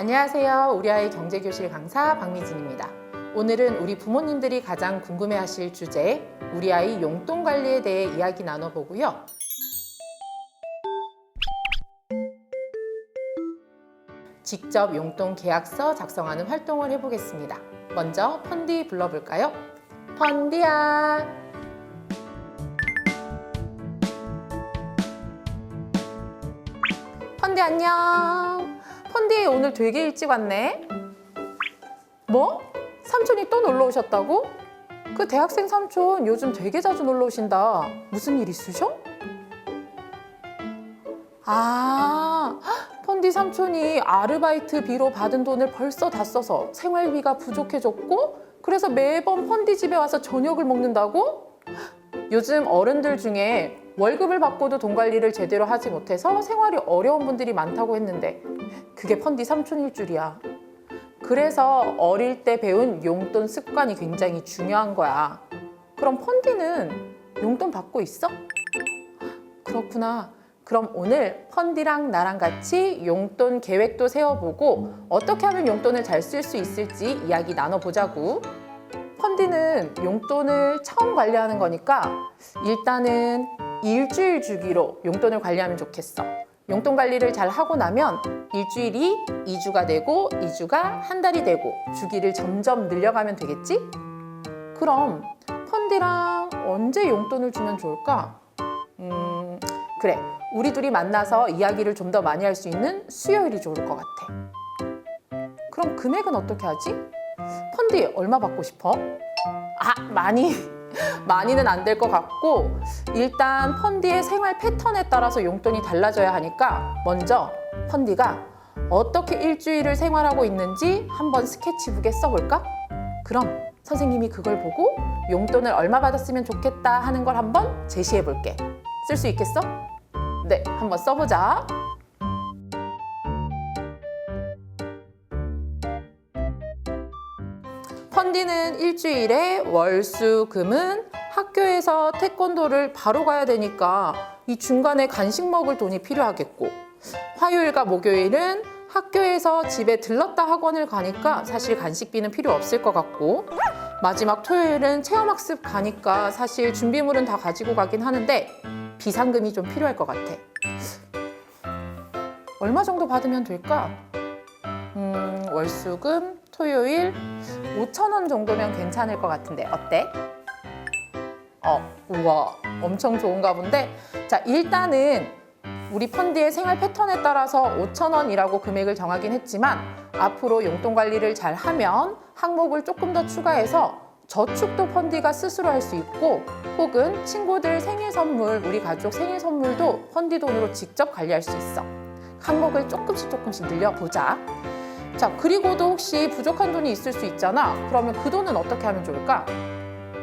안녕하세요. 우리 아이 경제교실 강사 박미진입니다. 오늘은 우리 부모님들이 가장 궁금해하실 주제, 우리 아이 용돈 관리에 대해 이야기 나눠보고요. 직접 용돈 계약서 작성하는 활동을 해보겠습니다. 먼저 펀디 불러볼까요? 펀디야. 펀디 안녕. 펀디 오늘 되게 일찍 왔네. 뭐? 삼촌이 또 놀러 오셨다고? 그 대학생 삼촌 요즘 되게 자주 놀러 오신다. 무슨 일 있으셔? 아, 헉, 펀디 삼촌이 아르바이트 비로 받은 돈을 벌써 다 써서 생활비가 부족해졌고 그래서 매번 펀디 집에 와서 저녁을 먹는다고? 요즘 어른들 중에 월급을 받고도 돈 관리를 제대로 하지 못해서 생활이 어려운 분들이 많다고 했는데 그게 펀디 삼촌일 줄이야. 그래서 어릴 때 배운 용돈 습관이 굉장히 중요한 거야. 그럼 펀디는 용돈 받고 있어? 그렇구나. 그럼 오늘 펀디랑 나랑 같이 용돈 계획도 세워보고 어떻게 하면 용돈을 잘 쓸 수 있을지 이야기 나눠보자고. 펀디는 용돈을 처음 관리하는 거니까 일단은 일주일 주기로 용돈을 관리하면 좋겠어. 용돈 관리를 잘 하고 나면 일주일이 2주가 되고 2주가 한 달이 되고 주기를 점점 늘려가면 되겠지? 그럼 펀디랑 언제 용돈을 주면 좋을까? 음, 그래. 우리 둘이 만나서 이야기를 좀 더 많이 할 수 있는 수요일이 좋을 것 같아. 그럼 금액은 어떻게 하지? 펀디 얼마 받고 싶어? 아, 많이. 많이는 안 될 것 같고 일단 펀디의 생활 패턴에 따라서 용돈이 달라져야 하니까 먼저 펀디가 어떻게 일주일을 생활하고 있는지 한번 스케치북에 써볼까? 그럼 선생님이 그걸 보고 용돈을 얼마 받았으면 좋겠다 하는 걸 한번 제시해 볼게. 쓸 수 있겠어? 네, 한번 써보자. 펀디는 일주일에 월수 금은 학교에서 태권도를 바로 가야 되니까 이 중간에 간식 먹을 돈이 필요하겠고 화요일과 목요일은 학교에서 집에 들렀다 학원을 가니까 사실 간식비는 필요 없을 것 같고 마지막 토요일은 체험학습 가니까 사실 준비물은 다 가지고 가긴 하는데 비상금이 좀 필요할 것 같아. 얼마 정도 받으면 될까? 음, 월수금, 토요일 5천 원 정도면 괜찮을 것 같은데 어때? 어, 우와, 엄청 좋은가 본데. 자, 일단은 우리 펀드의 생활 패턴에 따라서 5천 원이라고 금액을 정하긴 했지만 앞으로 용돈 관리를 잘 하면 항목을 조금 더 추가해서 저축도 펀디가 스스로 할 수 있고 혹은 친구들 생일 선물, 우리 가족 생일 선물도 펀디 돈으로 직접 관리할 수 있어. 항목을 조금씩 조금씩 늘려보자. 자, 그리고도 혹시 부족한 돈이 있을 수 있잖아. 그러면 그 돈은 어떻게 하면 좋을까?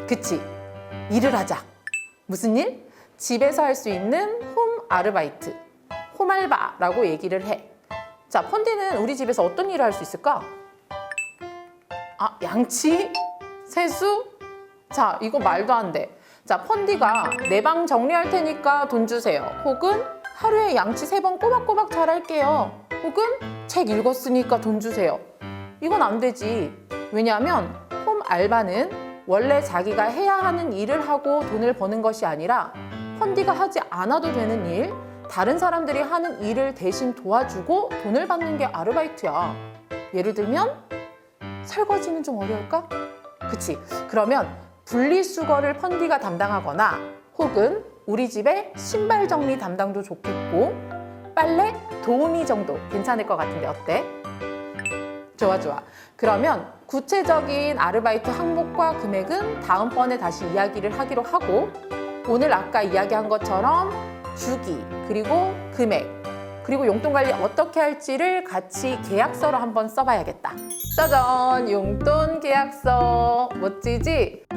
그치. 일을 하자. 무슨 일? 집에서 할 수 있는 홈 아르바이트. 홈알바라고 얘기를 해. 자, 펀디는 우리 집에서 어떤 일을 할 수 있을까? 아, 양치? 세수? 자, 이거 말도 안 돼. 자, 펀디가 내 방 정리할 테니까 돈 주세요. 혹은 하루에 양치 세 번 꼬박꼬박 잘 할게요. 혹은 책 읽었으니까 돈 주세요. 이건 안 되지. 왜냐하면 홈 알바는 원래 자기가 해야 하는 일을 하고 돈을 버는 것이 아니라 펀디가 하지 않아도 되는 일, 다른 사람들이 하는 일을 대신 도와주고 돈을 받는 게 아르바이트야. 예를 들면 설거지는 좀 어려울까? 그치? 그러면 분리수거를 펀디가 담당하거나 혹은 우리 집에 신발 정리 담당도 좋겠고 빨래 도우미 정도 괜찮을 것 같은데 어때? 좋아 좋아. 그러면 구체적인 아르바이트 항목과 금액은 다음번에 다시 이야기를 하기로 하고 오늘 아까 이야기한 것처럼 주기 그리고 금액 그리고 용돈 관리 어떻게 할지를 같이 계약서로 한번 써봐야겠다. 짜잔 용돈 계약서 멋지지?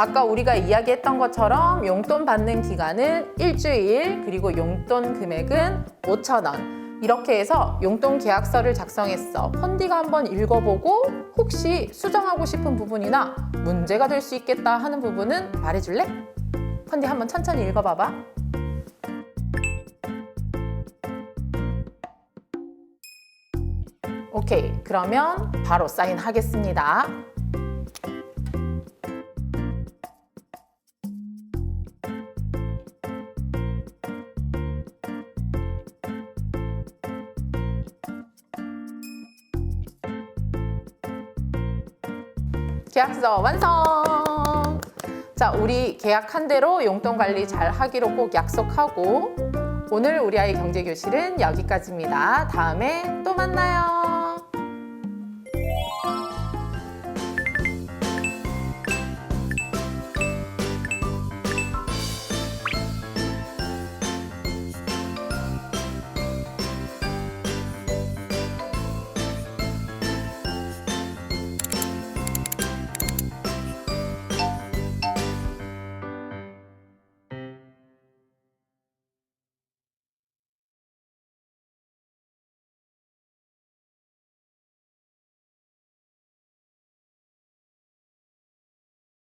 아까 우리가 이야기했던 것처럼 용돈 받는 기간은 일주일, 그리고 용돈 금액은 5천 원. 이렇게 해서 용돈 계약서를 작성했어. 펀디가 한번 읽어보고 혹시 수정하고 싶은 부분이나 문제가 될 수 있겠다 하는 부분은 말해줄래? 펀디 한번 천천히 읽어봐봐. 오케이. 그러면 바로 사인하겠습니다. 계약서 완성! 자, 우리 계약한 대로 용돈 관리 잘 하기로 꼭 약속하고 오늘 우리 아이 경제 교실은 여기까지입니다. 다음에 또 만나요.